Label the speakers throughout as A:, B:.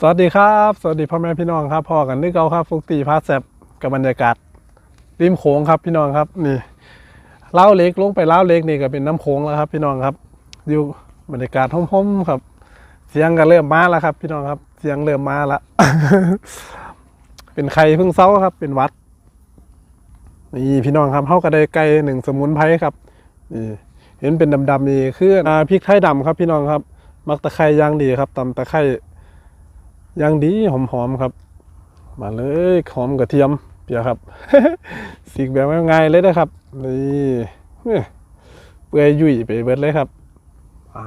A: สวัสดีครับ สวัสดีพ่อแม่พี่น้องครับพ่อกันนึกเอาครับฟุกตีพาแซบกับบรรยากาศริมโขงครับพี่น้องครับนี่เล้าเล็กลงไปเล้าเล็กนี่ก็เป็นน้ำโขงแล้วครับพี่น้องครับอยู่บรรยากาศห่มๆครับ เสียงก็เริ่มมาแล้วครับ พี่น้องครับ เสียงเริ่มมาละเป็นใครเพิ่งเศร้าครับ เป็นวัดนี่พี่น้องครับเฮาก็ไดไก่หนึ่งสมุนไพรครับนี่เห็นเป็นดำๆนี่คืออพริกไทยดำครับ พี่น้องครับ มักตะไคร้ย่างดีครับตำตะไคร้ ย่างดีหอมๆครับ มาเลยหอมกระเทียมเปียครับสีแบบง่ายๆเลยนะครับนี่เนี่ยเปื่อยยุ่ยไปเบิดเลยครับอ่า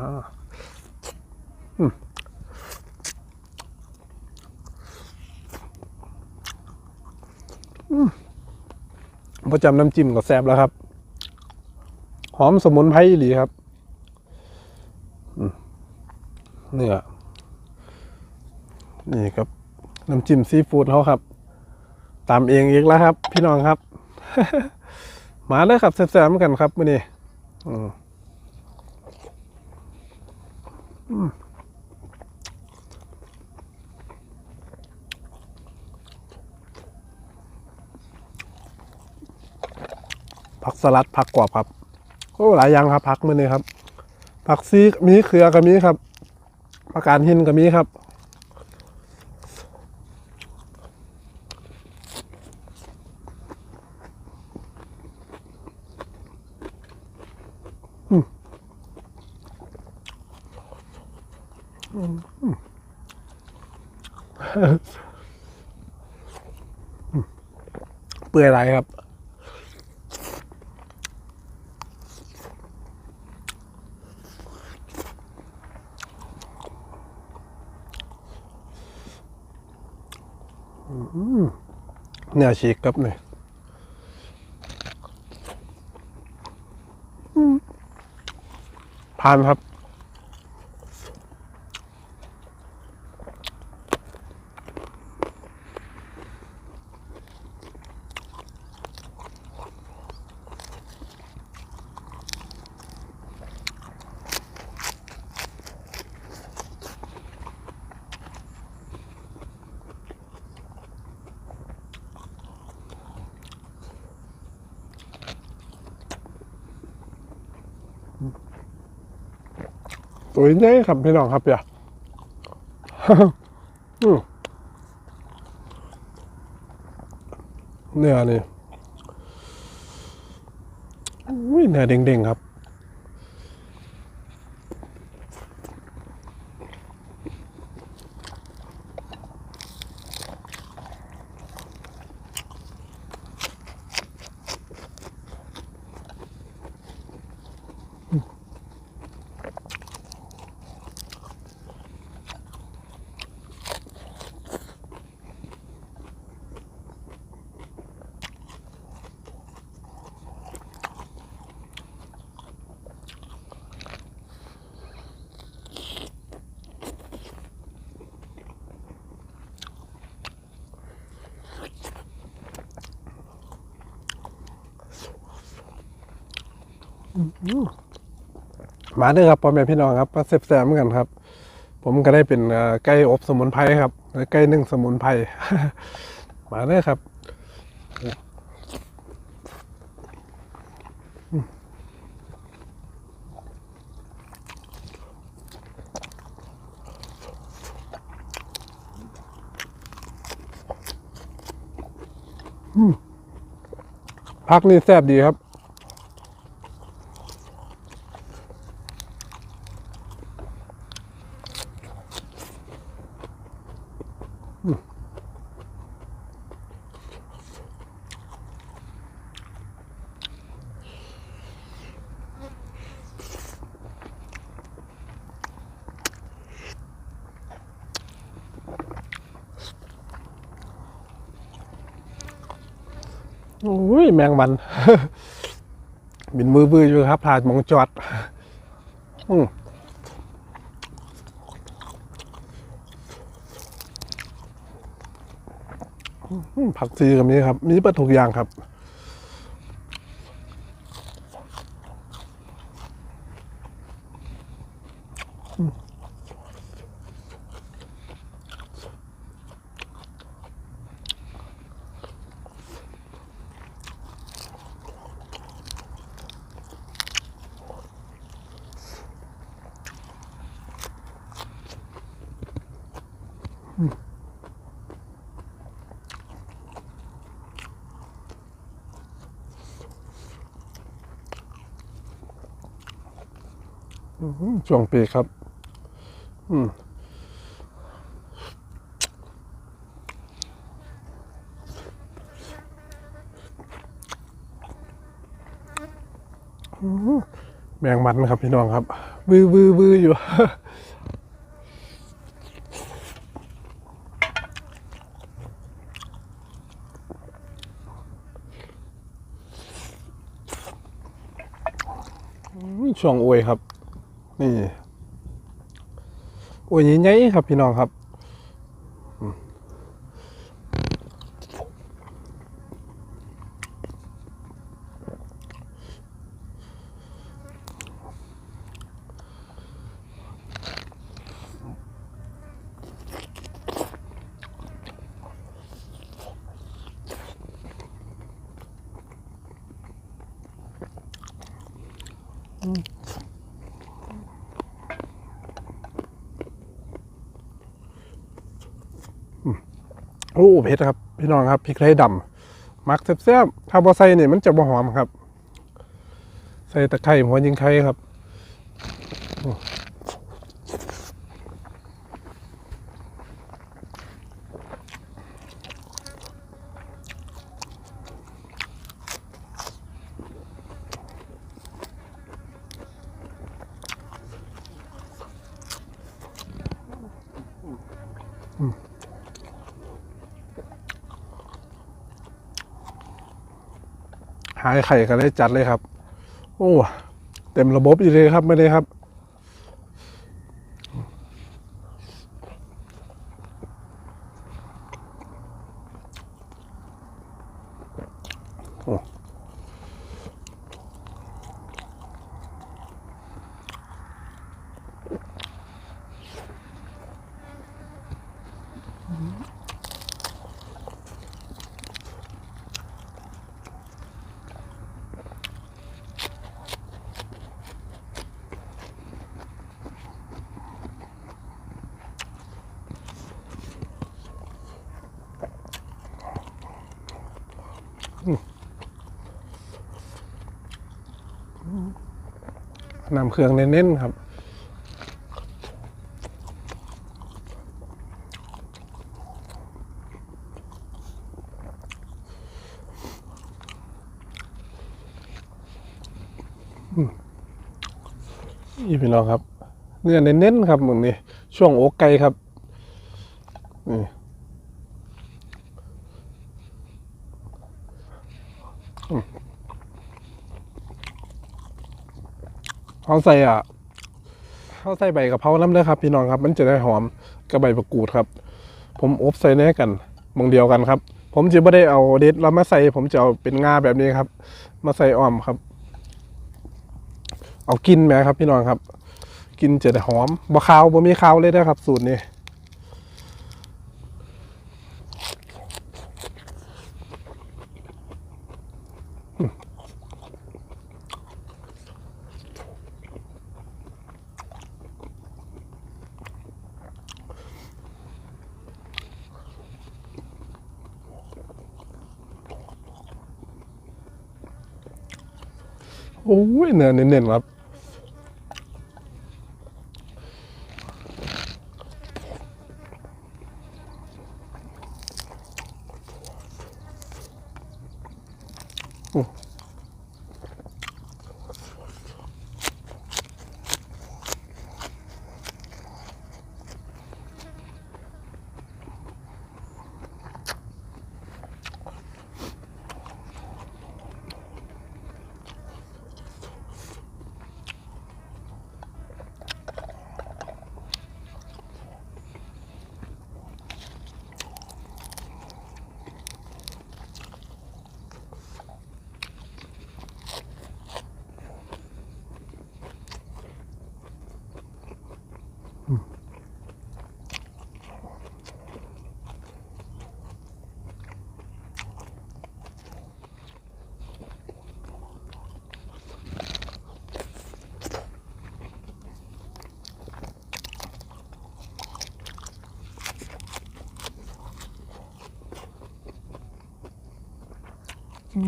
A: พอจำน้ำจิ้มก็แซ่บแล้วครับ หอมสมุนไพรอีหลีครับเนื้อ นี่ครับน้ำจิ้มซีฟู้ดเขาครับ ตามเองอีกแล้วครับ พี่น้องครับ มาเลยครับแซ่บๆเหมือนกันครับมื่อนี้อืมอืมผักสลัดผักกรอบครับโอ้หลายอย่างครับผักมื่อนี้ครับ ผักซีมีเครือก็มีครับผักกาดหินก็มีครับ เปื่อยไรครับ เนี่ยฉีกครับเนี่ยอืมผ่านครับ ตัวใหญ่ครับพี่น้องครับอย่าเนื้อนี่ยเนื้อเด้งๆครับ มาเด้อครับพ่อแม่พี่น้องครับมาเซฟแซมเหมือนกันครับ ผมก็ได้เป็นเอ่อไก่อบสมุนไพรครับและไก่นึ่งสมุนไพรมาเด้อครับพักนี่แซ่บดีครับ โอ้ยแมงวันบินมือบื้ออยู่ครับผ่านมองจอดอืมอืม ผักซีกับนี้ครับ มีปลาถูกอย่างครับ ช่วงปีครับ อืมแมงมันครับพี่น้องครับวือวือวืออยู่ช่วงอวยครับ นี่อวยใหญ่ครับพี่น้องครับ โอ้เผ็ดครับ พี่น้องครับพริกไทยดำมักแซ่บๆถ้าบ่ใส่เนี่ยมันจะบ่หอมครับ ใส่ตะไคร้หัวยิงไข่ครับ หายไข่กันเลยจัดเลยครับ โอ้เต็มระบบอีกเลยครับไม่ได้ครับ โอ้ นำเครื่องเน้นๆครับนี่พี่น้องครับ เนื้อเน้นๆครับหมึงนี่ช่วงอกไก่ครับนี่ เขาใส่อะเขาใส่ใบกะเพราน้ำเลยครับ พี่น้องครับ มันจะได้หอมกับใบประกูดครับ ผมอบใส่แน่กันมองเดียวกันครับ ผมจะไม่ได้เอาเด็ดแล้วมาใส่ ผมจะเอาเป็นงาแบบนี้ครับ มาใส่อ้อมครับ เอากินไหมครับ พี่น้องครับ กินจะได้หอมบะคาวบะมีคาวเลยนะครับ สูตรนี้ โอ้ยเนื้อเน้นๆครับอ โอ้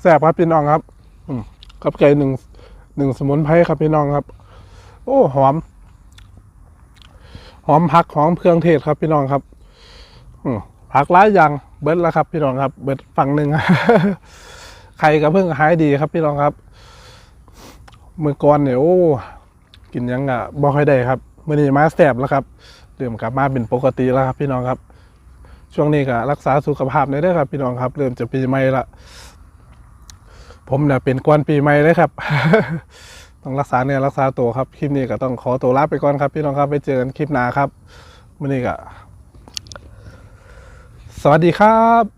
A: แซ่บครับพี่น้องครับ กับไก่หนึ่งหนึ่งสมุนไพรครับพี่น้องครับ โอ้หอม หอมผักหอมเครื่องเทศครับพี่น้องครับผักหลายอย่างเบิดแล้วครับ พี่น้องครับ เบิดฝั่งหนึ่งไข่ก็เพิ่งหายดีครับ พี่น้องครับมือก่อนเนี่ยโอ้กินยังอะบ่ค่อยได้ครับมื่อนี้มาแสบแล้วครับเริ่มกลับมาเป็นปกติแล้วครับ พี่น้องครับ ช่วงนี้ก็รักษาสุขภาพหน่อยเด้อครับ พี่น้องครับ เริ่มจะปีใหม่ละผมเนี่ยเป็นกวนปีใหม่เลยครับ ต้องรักษาเนื้อรักษาตัวครับ คลิปนี้ก็ต้องขอตัวลาไปก่อนครับ พี่น้องครับไปเจอกันคลิปหน้าครับมื่อนี้ก็สวัสดีครับ